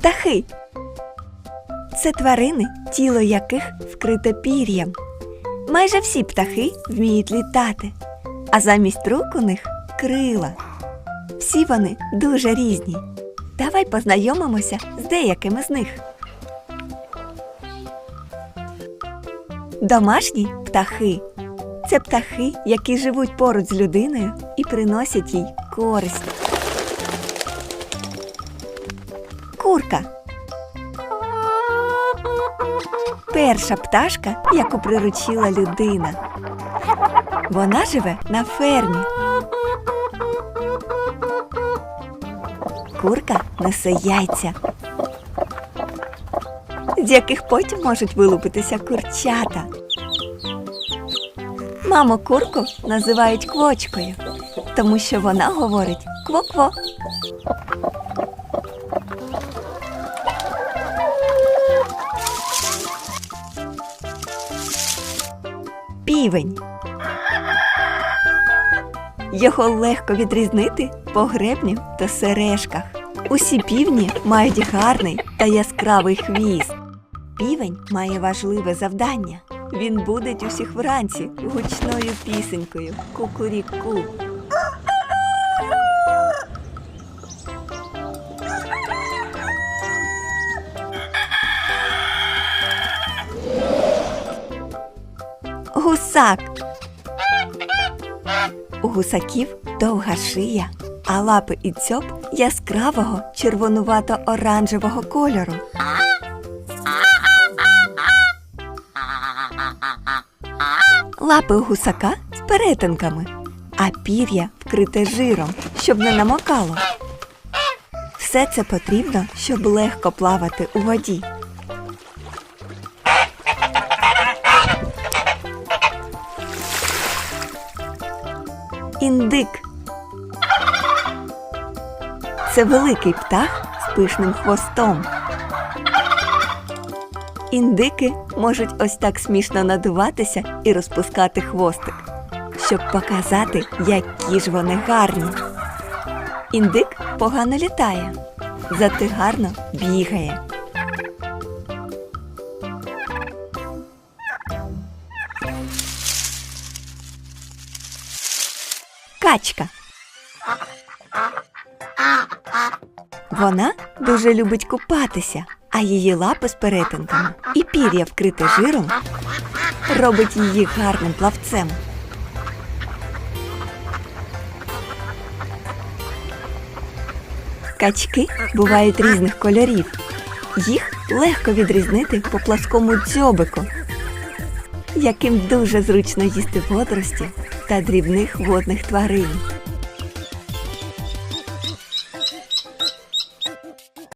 Птахи. Це тварини, тіло яких вкрите пір'ям. Майже всі птахи вміють літати, а замість рук у них крила. Всі вони дуже різні. Давай познайомимося з деякими з них. Домашні птахи це птахи, які живуть поруч з людиною і приносять їй користь. Курка. Перша пташка, яку приручила людина. Вона живе на фермі. Курка несе яйця, з яких потім можуть вилупитися курчата. Маму курку називають квочкою, тому що вона говорить кво-кво. Півень. Його легко відрізнити по гребню та сережках. Усі півні мають гарний та яскравий хвіст. Півень має важливе завдання. Він будить усіх вранці гучною пісенькою кукуріку. Гусак. У гусаків довга шия, а лапи і дзьоб яскравого червонувато-оранжевого кольору. Лапи у гусака з перетинками, а пір'я вкрите жиром, щоб не намокало. Все це потрібно, щоб легко плавати у воді. Індик. Це великий птах з пишним хвостом. Індики можуть ось так смішно надуватися і розпускати хвостик, щоб показати, які ж вони гарні. Індик погано літає, зате гарно бігає. Качка. Вона дуже любить купатися, а її лапи з перетинками і пір'я вкрите жиром робить її гарним плавцем. Качки бувають різних кольорів. Їх легко відрізнити по пласкому дзьобику, яким дуже зручно їсти водорості та дрібних водних тварин.